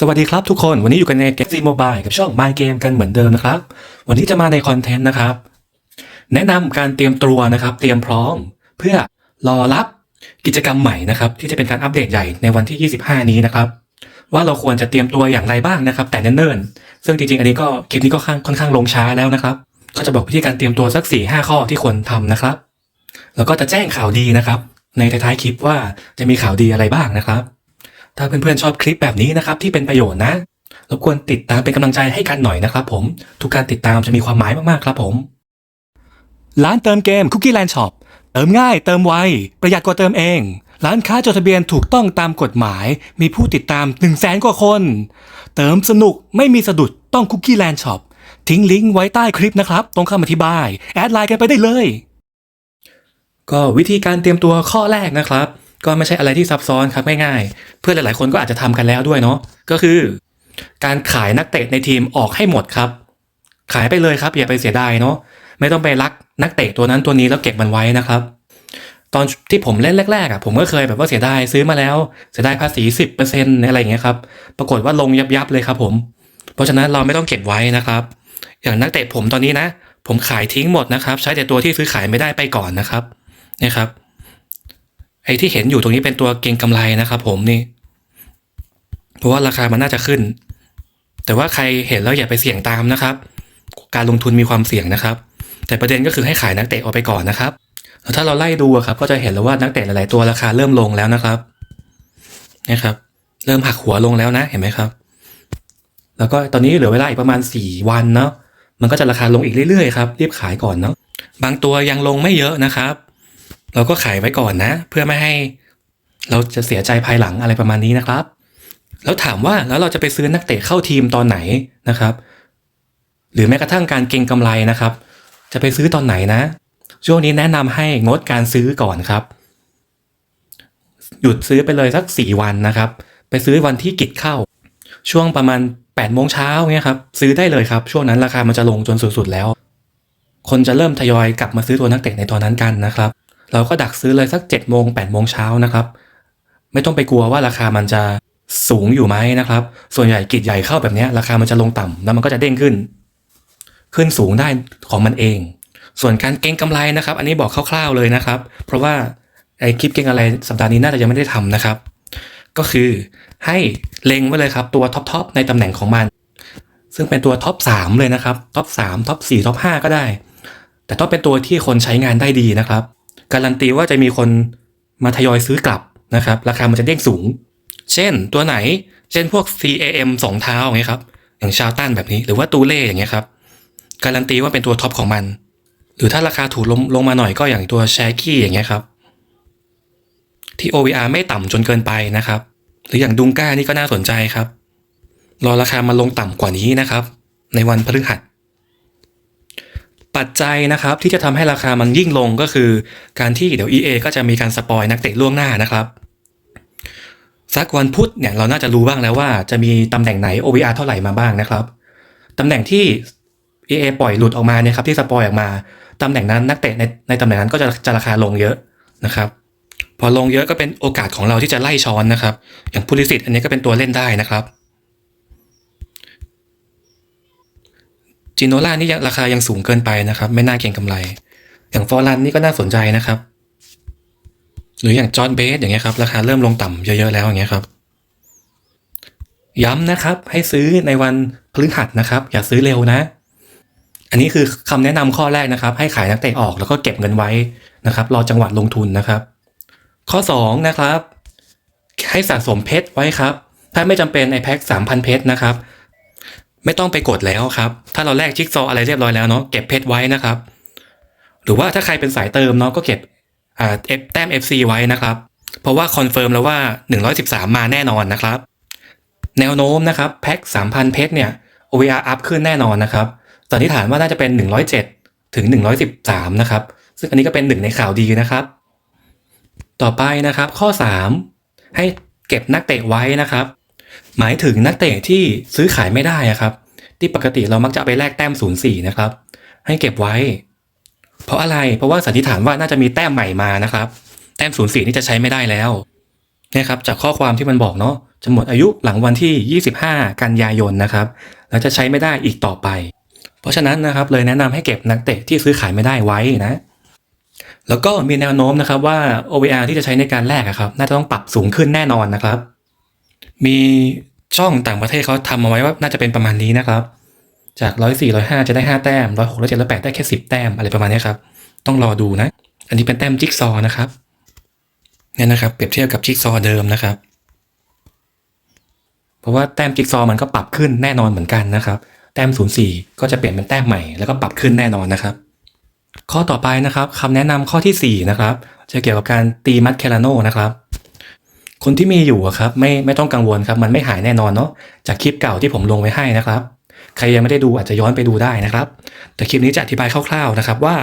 สวัสดีครับทุกคนวันนี้อยู่กันในเกมซีโมบายกับช่อง My Game กันเหมือนเดิมนะครับ วันนี้จะมาในคอนเทนต์นะครับ แนะนำการเตรียมตัวนะครับ เตรียมพร้อม เพื่อรอรับกิจกรรมใหม่นะครับ ที่จะเป็นการอัปเดตใหญ่ในวันที่ 25 นี้นะครับ ว่าเราควรจะเตรียมตัวอย่างไรบ้างนะครับ แต่เนิ่นๆซึ่งจริงๆ อันนี้ก็คลิปนี้ก็ค่อนข้างลงช้าแล้วนะครับ ก็จะบอกวิธีการเตรียมตัวสัก 4-5 ข้อที่ควรทำนะครับ แล้วก็จะแจ้งข่าวดีนะครับ ในท้ายๆคลิปว่าจะมีข่าวดีอะไรบ้างนะครับ ถ้าเพื่อนๆชอบคลิปแบบนี้นะครับที่เป็นประโยชน์นะรบกวนติดตามเป็นกำลังใจให้กันหน่อยนะครับผมทุกการติดตามจะมีความหมายมากๆครับผม ร้านเติมเกม Cookie Land Shop เติมง่าย เติมไว ประหยัดกว่าเติมเอง ร้านค้าจดทะเบียนถูกต้องตามกฎหมาย มีผู้ติดตาม 1 0 0 0 0แสนกว่าคน เติมสนุกไม่มีสะดุดต้อง Cookie Land Shop ทิ้งลิงก์ไว้ใต้คลิปนะครับ ตรงคำอธิบาย แอดไลน์กันไปได้เลย ก็วิธีการเตรียมตัวข้อแรกนะครับ ก็ไม่ใช่อะไรที่ซับซ้อนครับง่ายๆ เพื่อนหลายๆคนก็อาจจะทำกันแล้วด้วยเนาะก็คือ การขายนักเตะในทีมออกให้หมดครับ ขายไปเลยครับอย่าไปเสียดายเนาะไม่ต้องไปรักนักเตะตัวนั้นตัวนี้แล้วเก็บมันไว้นะครับ ตอนที่ผมเล่นแรกๆอะผมก็เคยแบบว่าเสียดายซื้อมาแล้ว เสียดายภาษีสิบเปอร์เซ็นต์อะไรอย่างเงี้ยครับปรากฏว่าลงยับยับๆเลยครับ ผม เพราะฉะนั้นเราไม่ต้องเก็บไว้นะครับ อย่างนักเตะผมตอนนี้นะ ผมขายทิ้งหมดนะครับ ใช้แต่ตัวที่ซื้อขายไม่ได้ไปก่อนนะครับนี่ยครับ ไอ้ที่เห็นอยู่ตรงนี้เป็นตัวเก็งกำไรนะครับผมนี่ เพราะว่าราคามันน่าจะขึ้น แต่ว่าใครเห็นแล้วอย่าไปเสี่ยงตามนะครับ การลงทุนมีความเสี่ยงนะครับ แต่ประเด็นก็คือให้ขายนักเตะออกไปก่อนนะครับแล้วถ้าเราไล่ดูครับ ก็จะเห็นแล้วว่านักเตะหลาย ๆ ตัวราคาเริ่มลงแล้วนะครับเนี่ยครับ เริ่มหักหัวลงแล้วนะเห็นไหมครับ แล้วก็ตอนนี้เหลือเวลาอีกประมาณสี่วันเนาะมันก็จะราคาลงอีกเรื่อย ๆ ครับรีบขายก่อนเนาะบางตัวยังลงไม่เยอะนะครับ เราก็ขายไว้ก่อนนะ เพื่อไม่ให้เราจะเสียใจภายหลังอะไรประมาณนี้นะครับ แล้วถามว่าแล้วเราจะไปซื้อนักเตะเข้าทีมตอนไหนนะครับ หรือแม้กระทั่งการเก็งกำไรนะครับ จะไปซื้อตอนไหนนะ ช่วงนี้แนะนำให้งดการซื้อก่อนครับ หยุดซื้อไปเลยสักสี่วันนะครับ ไปซื้อวันที่กิจเข้า ช่วงประมาณ8ปดโมงเช้าเนี่ยครับซื้อได้เลยครับ ช่วงนั้นราคามันจะลงจนสุดๆแล้ว คนจะเริ่มทยอยกลับมาซื้อตัวนักเตะในตอนนั้นกันนะครับ เราก็ดักซื้อเลยสัก7จ็ดโมงแปดโมงเช้านะครับ ไม่ต้องไปกลัวว่าราคามันจะสูงอยู่ไหมนะครับ ส่วนใหญ่กิจใหญ่เข้าแบบเนี้ยราคามันจะลงต่ำแล้วมันก็จะเด้งขึ้น ขึ้นสูงได้ของมันเอง ส่วนการเก็งกำไรนะครับ อันนี้บอกคร่าวๆเลยนะครับ เพราะว่าไอคลิปเก็งอะไรสัปดาห์นี้น่าจะยังไม่ได้ทำนะครับ ก็คือให้เล็งไว้เลยครับตัวท็อปๆในตำแหน่งของมัน ซึ่งเป็นตัวท็อปสามเลยนะครับท็อปสามท็อปสี่ท็อปห้าก็ได้ แต่ต้องเป็นตัวที่คนใช้งานได้ดีนะครับ การันตีว่าจะมีคนมาทยอยซื้อกลับนะครับ ราคามันจะเด้งสูง เช่นตัวไหน เช่นพวก CAM สองเท้าอย่างเงี้ยครับ อย่างชาวตันแบบนี้หรือว่าตูเล่อย่างเงี้ยครับ การันตีว่าเป็นตัวท็อปของมัน หรือถ้าราคาถูกลงลงมาหน่อยก็อย่างตัวแชกี้อย่างเงี้ยครับ ที่ OVR ไม่ต่ำจนเกินไปนะครับ หรืออย่างดุงก้านี่ก็น่าสนใจครับ รอราคามาลงต่ำกว่านี้นะครับ ในวันพฤหัส ปัจจัยนะครับที่จะทำให้ราคามันยิ่งลงก็คือ การที่เดี๋ยว EA ก็จะมีการสปอยนักเตะล่วงหน้านะครับสักวันพุธเนี่ยเราน่าจะรู้บ้างแล้วว่าจะมีตำแหน่งไหน OVR เท่าไหร่มาบ้างนะครับตำแหน่งที่ EA ปล่อยหลุดออกมาเนี่ยครับที่สปอยออกมาตำแหน่งนั้นนักเตะในในตำแหน่งนั้นก็จะจะราคาลงเยอะนะครับ พอลงเยอะก็เป็นโอกาสของเราที่จะไล่ช้อนนะครับ อย่างพูลิสิตอันนี้ก็เป็นตัวเล่นได้นะครับ จิโนล่านี่ราคายังสูงเกินไปนะครับ ไม่น่าเก็งกำไร อย่างฟอร์ลันนี่ก็น่าสนใจนะครับ หรืออย่างจอห์นเบสอย่างเงี้ยครับราคาเริ่มลงต่ำเยอะๆแล้วอย่างเงี้ยครับ ย้ำนะครับให้ซื้อในวันพฤหัสนะครับ อย่าซื้อเร็วนะ อันนี้คือคำแนะนำข้อแรกนะครับ ให้ขายนักเตะออกแล้วก็เก็บเงินไว้นะครับ รอจังหวะลงทุนนะครับ ข้อ2นะครับให้สะสมเพชรไว้ครับ ถ้าไม่จำเป็นไอแพ็ค3,000เพชรนะครับ ไม่ต้องไปกดแล้วครับ ถ้าเราแลกจิ๊กซออะไรเรียบร้อยแล้วเนาะเก็บเพชรไว้นะครับ หรือว่าถ้าใครเป็นสายเติมเนาะก็เก็บอ่าเอฟแต้ม FC ไว้นะครับ เพราะว่าคอนเฟิร์มแล้วว่า 113 มาแน่นอนนะครับ แนวโน้มนะครับแพ็ค3,000 เพชรเนี่ย OVR อัพขึ้นแน่นอนนะครับสันนิษฐานว่าน่าจะเป็น 107 ถึง 113 นะครับ ซึ่งอันนี้ก็เป็นหนึ่งในข่าวดีนะครับ ต่อไปนะครับข้อ 3 ให้เก็บนักเตะไว้นะครับ หมายถึงนักเตะที่ซื้อขายไม่ได้อะครับ ที่ปกติเรามักจะไปแลกแต้ม04นย์สี่นะครับ ให้เก็บไว้ เพราะอะไรเพราะว่าสันนิษฐานว่าน่าจะมีแต้มใหม่มานะครับ แต้ม04นี่จะใช้ไม่ได้แล้วเนี่ยครับจากข้อความที่มันบอกเนาะจะหมดอายุหลังวันที่ 25 กันยายนนะครับ แล้วจะใช้ไม่ได้อีกต่อไป เพราะฉะนั้นนะครับเลยแนะนำให้เก็บนักเตะที่ซื้อขายไม่ได้ไว้นะ แล้วก็มีแนวโน้มนะครับว่า OVR ที่จะใช้ในการแลกอะครับ น่าจะต้องปรับสูงขึ้นแน่นอนนะครับ มีช่องต่างประเทศเขาทำเอาไว้ว่าน่าจะเป็นประมาณนี้นะครับ จาก104 105จะได้5แต้ม106 107 108ได้แค่10แต้มอะไรประมาณนี้ครับ ต้องรอดูนะ อันนี้เป็นแต้มจิ๊กซอว์นะครับเนี่ยนะครับเปรียบเทียบกับจิ๊กซอว์เดิมนะครับ เพราะว่าแต้มจิ๊กซอว์มันก็ปรับขึ้นแน่นอนเหมือนกันนะครับ แต้ม04ก็จะเปลี่ยนเป็นแต้มใหม่แล้วก็ปรับขึ้นแน่นอนนะครับ ข้อต่อไปนะครับคำแนะนำข้อที่4นะครับจะเกี่ยวกับการตีมัดเคลาโนนะครับ คนที่มีอยู่อะครับไม่ไม่ต้องกังวลครับ มันไม่หายแน่นอนเนาะจากคลิปเก่าที่ผมลงไว้ให้นะครับ ใครยังไม่ได้ดูอาจจะย้อนไปดูได้นะครับ แต่คลิปนี้จะอธิบายคร่าวๆนะครับว่า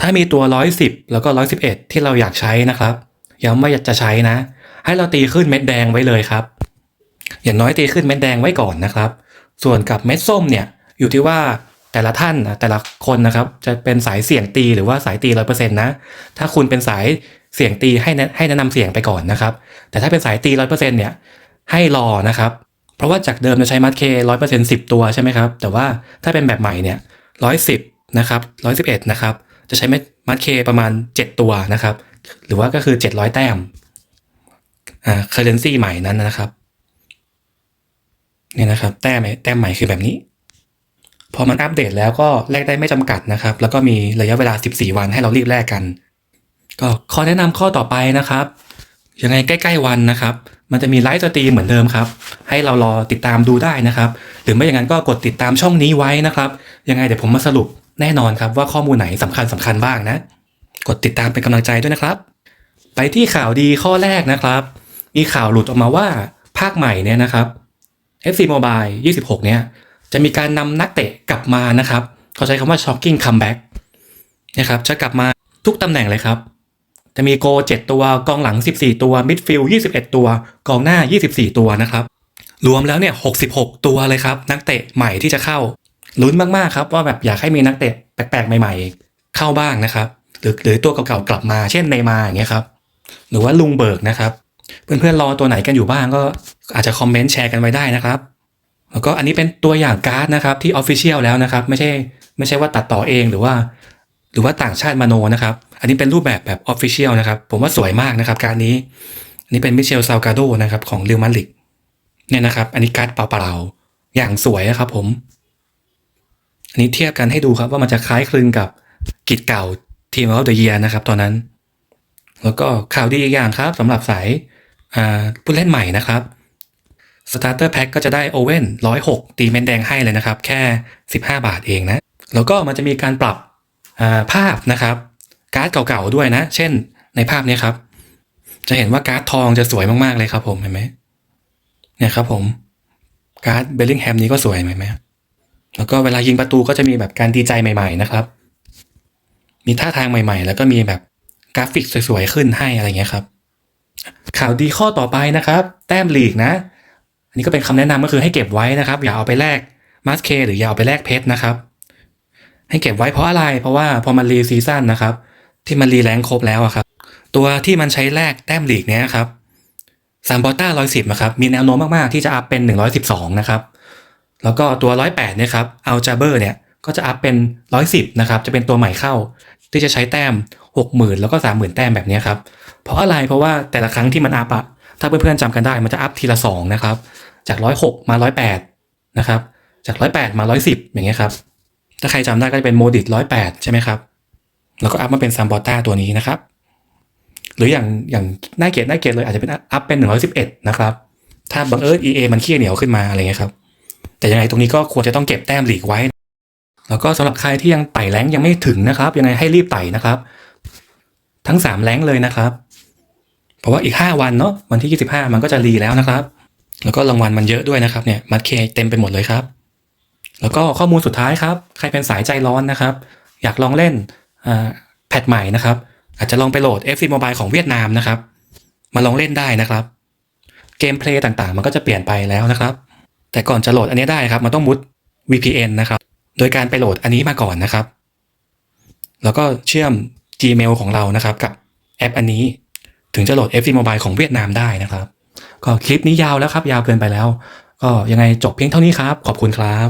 ถ้ามีตัว 110 แล้วก็ 111 ที่เราอยากใช้นะครับย้ำว่าอยากจะใช้นะ ให้เราตีขึ้นเม็ดแดงไว้เลยครับ อย่างน้อยตีขึ้นเม็ดแดงไว้ก่อนนะครับ ส่วนกับเม็ดส้มเนี่ยอยู่ที่ว่าแต่ละท่านนะแต่ละคนนะครับ จะเป็นสายเสี่ยงตีหรือว่าสายตีร้อยเปอร์เซ็นต์นะ ถ้าคุณเป็นสาย เสียงตีให้แนะให้แนะนำเสียงไปก่อนนะครับ แต่ถ้าเป็นสายตีร้อยเปอร์เซ็นต์เนี่ยให้รอนะครับ เพราะว่าจากเดิมจะใช้มัดเคร้อยเปอร์เซ็นต์สิบตัวใช่ไหมครับ แต่ว่าถ้าเป็นแบบใหม่เนี่ยร้อยสิบนะครับร้อยสิบเอ็ดนะครับ จะใช้มัดเคประมาณเจ็ดตัวนะครับ หรือว่าก็คือเจ็ดร้อยแต้มอ่าเคอร์เรนซีใหม่นั้นนะครับเนี่ยนะครับ แต้มแต้มใหม่คือแบบนี้ พอมันอัปเดตแล้วก็แลกได้ไม่จำกัดนะครับ แล้วก็มีระยะเวลา 14 วันให้เรารีบแลกกัน ก็ข้อแนะนำข้อต่อไปนะครับ ยังไงใกล้ๆวันนะครับ มันจะมีไลฟ์สตรีมเหมือนเดิมครับ ให้เรารอติดตามดูได้นะครับ หรือไม่อย่างนั้นก็กดติดตามช่องนี้ไว้นะครับ ยังไงเดี๋ยวผมมาสรุปแน่นอนครับว่าข้อมูลไหนสำคัญสำคัญบ้างนะ กดติดตามเป็นกำลังใจด้วยนะครับ ไปที่ข่าวดีข้อแรกนะครับ มีข่าวหลุดออกมาว่าภาคใหม่เนี่ยนะครับ FC Mobile 26 เนี่ยจะมีการนำนักเตะกลับมานะครับ เขาใช้คำว่า shocking comeback นะครับ จะกลับมาทุกตำแหน่งเลยครับ จะมีโก 7 ตัวกองหลัง 14 ตัวมิดฟิลด์21 ตัว กองหน้า 24 ตัวนะครับ รวมแล้วเนี่ย 66 ตัวเลยครับ นักเตะใหม่ที่จะเข้าลุ้นมากๆครับว่าแบบอยากให้มีนักเตะแปลกๆใหม่ ๆ เข้าบ้างนะครับ หรือหรือตัวเก่าๆกลับมา เช่นเนมาอย่างเงี้ยครับหรือว่าลุงเบิร์กนะครับ เพื่อนๆรอตัวไหนกันอยู่บ้างก็อาจจะคอมเมนต์แชร์กันไว้ได้นะครับแล้วก็อันนี้เป็นตัวอย่างการ์ดนะครับที่ออฟฟิเชียลแล้วนะครับ ไม่ใช่ไม่ใช่ว่าตัดต่อเองหรือว่า หรือว่าต่างชาติมโนนะครับ อันนี้เป็นรูปแบบแบบออฟฟิเชียลนะครับ ผมว่าสวยมากนะครับ การนี้ อันนี้เป็นมิเชลซาวกาโดนะครับของเรอัลมาดริดเนี่ยนะครับ อันนี้การ์ดเปล่าๆอย่างสวยนะครับ ผม อันนี้เทียบกันให้ดูครับว่ามันจะคล้ายคลึงกับกิจเก่าทีมออฟเดอะเยียนะครับ ตอนนั้น แล้วก็ข่าวดีอีกอย่างครับสำหรับสายผู้เล่นใหม่นะครับ Starter Pack ก็จะได้โอเว่น106ตีเม็ดแดงให้เลยนะครับ แค่ 15 บาทเองนะ แล้วก็มันจะมีการปรับ ภาพนะครับ การ์ดเก่าๆด้วยนะ เช่น ในภาพนี้ครับ จะเห็นว่าการ์ดทองจะสวยมากๆเลยครับ ผมเห็นไหมเนี่ยครับ ผมการ์ดเบลลิงแฮมนี้ก็สวยเห็นไหมแล้วก็เวลายิงประตูก็จะมีแบบการดีใจใหม่ ๆ นะครับ มีท่าทางใหม่ ๆ แล้วก็มีแบบกราฟิกสวยๆขึ้นให้อะไรเงี้ยครับ ข่าวดีข้อต่อไปนะครับ แต้มลีกนะ อันนี้ก็เป็นคำแนะนำก็คือให้เก็บไว้นะครับ อย่าเอาไปแลกมาสเคหรืออย่าเอาไปแลกเพชรนะครับ ให้เก็บไว้เพราะอะไร เพราะว่าพอมันรีซีซั่นนะครับ ที่มันรีแรงครบแล้วอะครับ ตัวที่มันใช้แลกแต้มหลีกเนี้ยครับซามบอต้าร้อยสิบนะครับ มีแนวโน้มมาก ๆ ที่จะอัพเป็นหนึ่งร้อยสิบสองนะครับ แล้วก็ตัวร้อยแปดเนี่ยครับเอาจาเบอร์เนี่ยก็จะอัพเป็นร้อยสิบนะครับ จะเป็นตัวใหม่เข้า ที่จะใช้แต้มหกหมื่นแล้วก็สามหมื่นแต้มแบบนี้ครับ เพราะอะไร เพราะว่าแต่ละครั้งที่มันอัพอะถ้าเพื่อนๆจำกันได้มันจะอัพทีละสองนะครับ จากร้อยหกมาร้อยแปดนะครับ จากร้อยแปดมาร้อยสิบอย่างเงี้ยครับ ถ้าใครจำได้ก็จะเป็นโมดิตร้อยแปดใช่ไหมครับ แล้วก็อัพมาเป็นซัมบอต้าตัวนี้นะครับ หรืออย่างอย่างน่าเกลียดน่าเกลียดเลยอาจจะเป็นอัพเป็นหนึ่งร้อยสิบเอ็ดนะครับ ถ้าบังเอิญ EA มันขี้เหนียวขึ้นมาอะไรเงี้ยครับ แต่ยังไงตรงนี้ก็ควรจะต้องเก็บแต้มหลีกไว้ แล้วก็สำหรับใครที่ยังไต่แรงยังไม่ถึงนะครับ ยังไงให้รีบไต่นะครับ ทั้งสามแรงเลยนะครับ เพราะว่าอีกห้าวันเนาะวันที่ยี่สิบห้ามันก็จะรีแล้วนะครับ แล้วก็รางวัลมันเยอะด้วยนะครับเนี่ยมัดเคเต็มไปหมดเลยครับ แล้วก็ข้อมูลสุดท้ายครับ ใครเป็นสายใจร้อนนะครับ อยากลองเล่นแพทใหม่นะครับ อาจจะลองไปโหลด FC Mobile ของเวียดนามนะครับ มาลองเล่นได้นะครับ เกมเพลย์ต่างๆ มันก็จะเปลี่ยนไปแล้วนะครับ แต่ก่อนจะโหลดอันนี้ได้ครับ มันต้องมุด VPN นะครับ โดยการไปโหลดอันนี้มาก่อนนะครับ แล้วก็เชื่อม Gmail ของเรานะครับ กับแอปอันนี้ ถึงจะโหลด FC Mobile ของเวียดนามได้นะครับ ก็คลิปนี้ยาวแล้วครับ ยาวเกินไปแล้ว ก็ยังไงจบเพียงเท่านี้ครับ ขอบคุณครับ